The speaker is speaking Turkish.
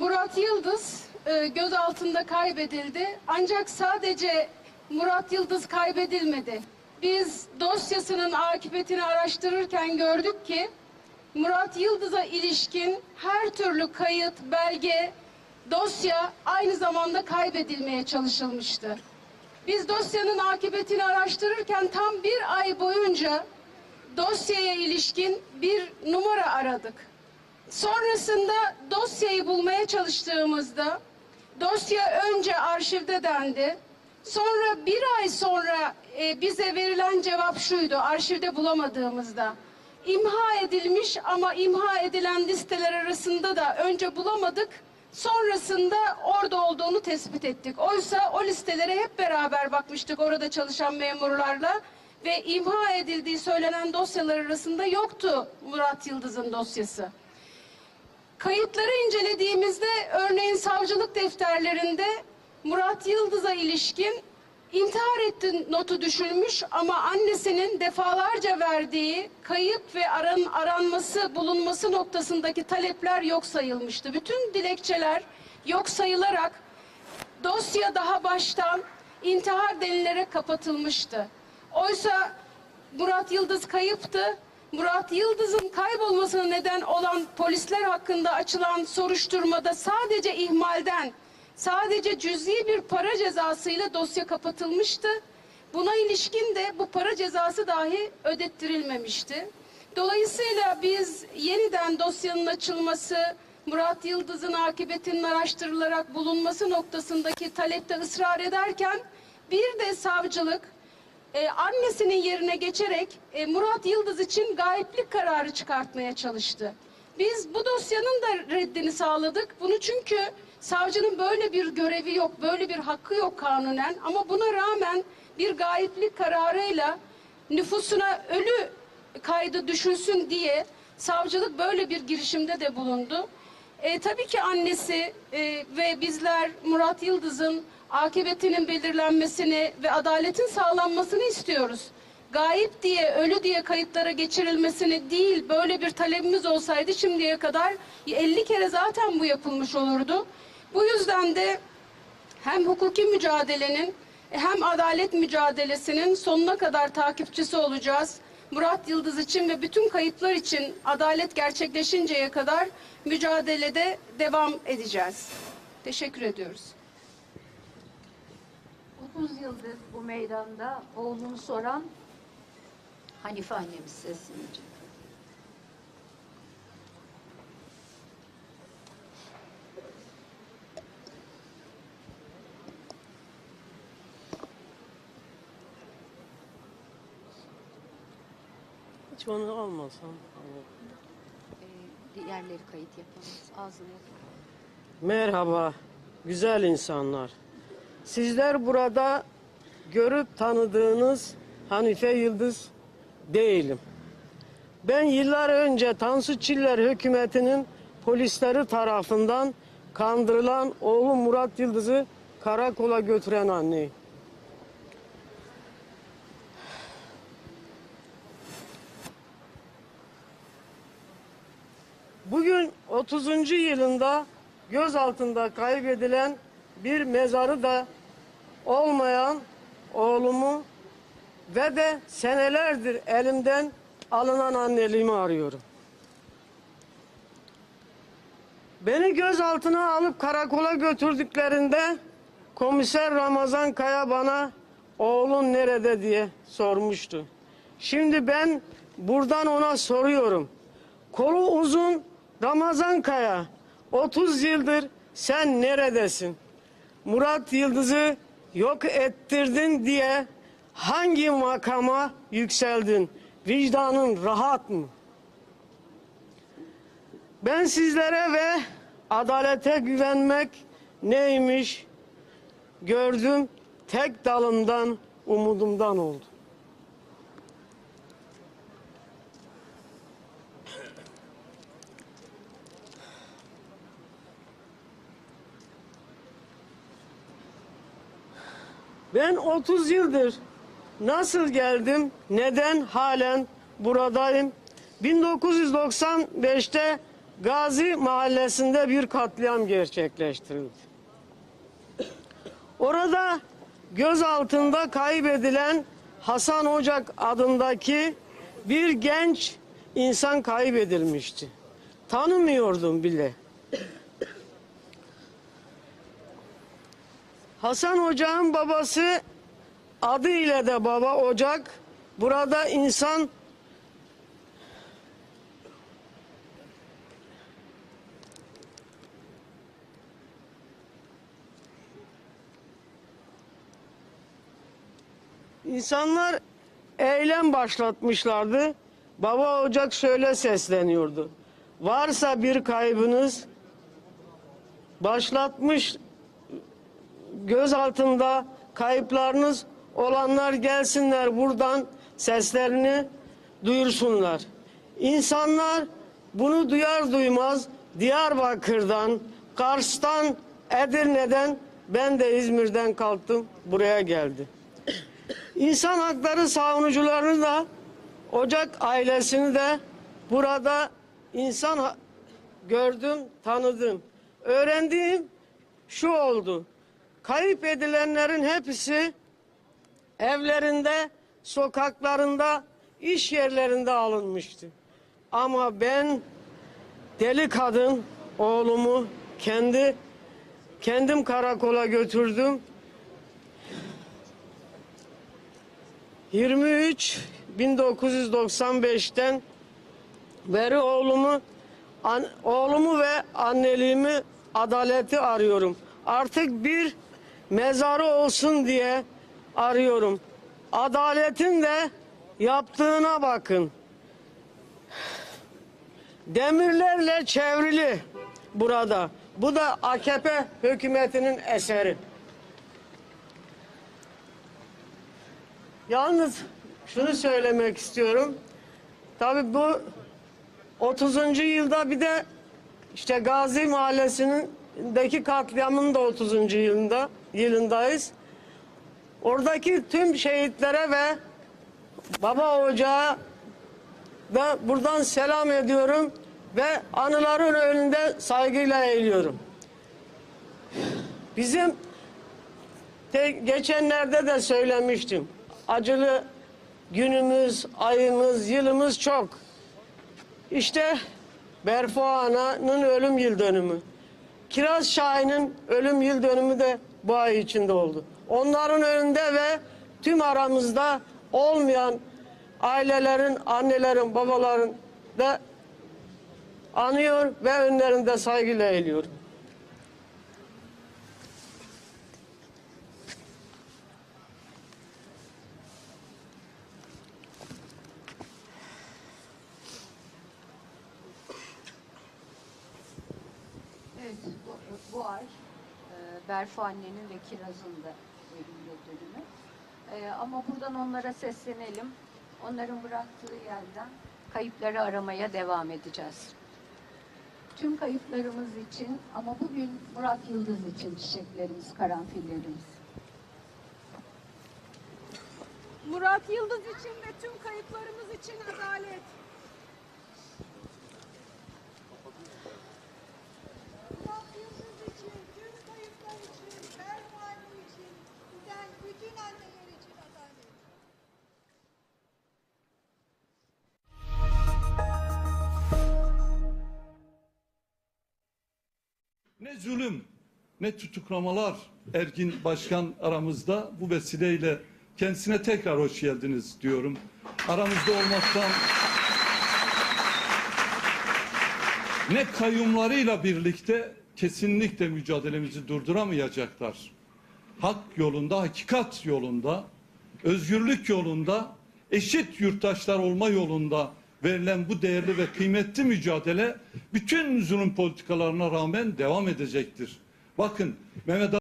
Murat Yıldız e, gözaltında kaybedildi. Ancak sadece Murat Yıldız kaybedilmedi. Biz dosyasının akıbetini araştırırken gördük ki Murat Yıldız'a ilişkin her türlü kayıt, belge, dosya aynı zamanda kaybedilmeye çalışılmıştı. Biz dosyanın akıbetini araştırırken tam bir ay boyunca dosyaya ilişkin bir numara aradık. Sonrasında dosyayı bulmaya çalıştığımızda dosya önce arşivde dendi. Sonra bir ay sonra e, bize verilen cevap şuydu arşivde bulamadığımızda. İmha edilmiş ama imha edilen listeler arasında da önce bulamadık. Sonrasında orada olduğunu tespit ettik. Oysa o listelere hep beraber bakmıştık orada çalışan memurlarla ve imha edildiği söylenen dosyalar arasında yoktu Murat Yıldız'ın dosyası. Kayıtları incelediğimizde örneğin savcılık defterlerinde Murat Yıldız'a ilişkin intihar etti notu düşülmüş ama annesinin defalarca verdiği kayıp ve aran, aranması bulunması noktasındaki talepler yok sayılmıştı. Bütün dilekçeler yok sayılarak dosya daha baştan intihar denilerek kapatılmıştı. Oysa Murat Yıldız kayıptı. Murat Yıldız'ın kaybolmasına neden olan polisler hakkında açılan soruşturmada sadece ihmalden, sadece cüzi bir para cezasıyla dosya kapatılmıştı. Buna ilişkin de bu para cezası dahi ödettirilmemişti. Dolayısıyla biz yeniden dosyanın açılması, Murat Yıldız'ın akıbetinin araştırılarak bulunması noktasındaki talepte ısrar ederken bir de savcılık e, annesinin yerine geçerek e, Murat Yıldız için gayiplik kararı çıkartmaya çalıştı. Biz bu dosyanın da reddini sağladık. Bunu çünkü savcının böyle bir görevi yok, böyle bir hakkı yok kanunen. Ama buna rağmen bir gayiplik kararıyla nüfusuna ölü kaydı düşülsün diye savcılık böyle bir girişimde de bulundu. E, tabii ki annesi e, ve bizler Murat Yıldız'ın akıbetinin belirlenmesini ve adaletin sağlanmasını istiyoruz. Gayip diye, ölü diye kayıtlara geçirilmesini değil, böyle bir talebimiz olsaydı şimdiye kadar 50 kere zaten bu yapılmış olurdu. Bu yüzden de hem hukuki mücadelenin hem adalet mücadelesinin sonuna kadar takipçisi olacağız. Murat Yıldız için ve bütün kayıplar için adalet gerçekleşinceye kadar mücadelede devam edeceğiz. Teşekkür ediyoruz. 30 yıldır bu meydanda oğlunu soran Hanife annemiz seslenecek. Hiç onu almasam. Ee, diğerleri kayıt yapamaz. Ağzını Merhaba güzel insanlar. Sizler burada görüp tanıdığınız Hanife Yıldız değilim. Ben yıllar önce Tansu Çiller hükümetinin polisleri tarafından kandırılan oğlu Murat Yıldız'ı karakola götüren anneyim. Bugün 30. yılında gözaltında kaybedilen bir mezarı da olmayan oğlumu ve de senelerdir elimden alınan anneliğimi arıyorum. Beni gözaltına alıp karakola götürdüklerinde komiser Ramazan Kaya bana oğlun nerede diye sormuştu. Şimdi ben buradan ona soruyorum. Kolu uzun Ramazan Kaya 30 yıldır sen neredesin? Murat Yıldız'ı yok ettirdin diye hangi makama yükseldin? Vicdanın rahat mı? Ben sizlere ve adalete güvenmek neymiş gördüm tek dalımdan umudumdan oldu. Ben 30 yıldır nasıl geldim, neden halen buradayım? 1995'te Gazi mahallesinde bir katliam gerçekleştirildi. Orada gözaltında kaybedilen Hasan Ocak adındaki bir genç insan kaybedilmişti. Tanımıyordum bile. Hasan Ocak'ın babası adı ile de Baba Ocak. Burada insan İnsanlar eylem başlatmışlardı. Baba Ocak şöyle sesleniyordu. Varsa bir kaybınız başlatmış göz altında kayıplarınız olanlar gelsinler buradan seslerini duyursunlar. İnsanlar bunu duyar duymaz Diyarbakır'dan, Kars'tan, Edirne'den ben de İzmir'den kalktım buraya geldim. İnsan hakları savunucularını da Ocak ailesini de burada insan gördüm, tanıdım. Öğrendiğim şu oldu. Kayıp edilenlerin hepsi evlerinde, sokaklarında, iş yerlerinde alınmıştı. Ama ben deli kadın oğlumu kendi kendim karakola götürdüm. 23 1995'ten beri oğlumu an- oğlumu ve anneliğimi adaleti arıyorum. Artık bir mezarı olsun diye arıyorum. Adaletin de yaptığına bakın. Demirlerle çevrili burada. Bu da AKP hükümetinin eseri. Yalnız şunu söylemek istiyorum. Tabii bu 30. yılda bir de işte Gazi Mahallesi'ndeki katliamın da 30. yılında yılındayız. Oradaki tüm şehitlere ve baba ocağı da buradan selam ediyorum ve anıların önünde saygıyla eğiliyorum. Bizim geçenlerde de söylemiştim. Acılı günümüz, ayımız, yılımız çok. İşte Berfu Ana'nın ölüm yıl dönümü. Kiraz Şahin'in ölüm yıl dönümü de bu ay içinde oldu. Onların önünde ve tüm aramızda olmayan ailelerin, annelerin, babaların da anıyor ve önlerinde saygıyla eğiliyorum. Evet, Berfu annenin ve Kiraz'ın da yıl dönümü. E, ama buradan onlara seslenelim. Onların bıraktığı yerden kayıpları aramaya devam edeceğiz. Tüm kayıplarımız için ama bugün Murat Yıldız için çiçeklerimiz, karanfillerimiz. Murat Yıldız için ve tüm kayıplarımız Ne zulüm, ne tutuklamalar Ergin Başkan aramızda. Bu vesileyle kendisine tekrar hoş geldiniz diyorum. Aramızda olmaktan ne kayyumlarıyla birlikte kesinlikle mücadelemizi durduramayacaklar. Hak yolunda, hakikat yolunda, özgürlük yolunda, eşit yurttaşlar olma yolunda verilen bu değerli ve kıymetli mücadele bütün zulüm politikalarına rağmen devam edecektir. Bakın Mehmet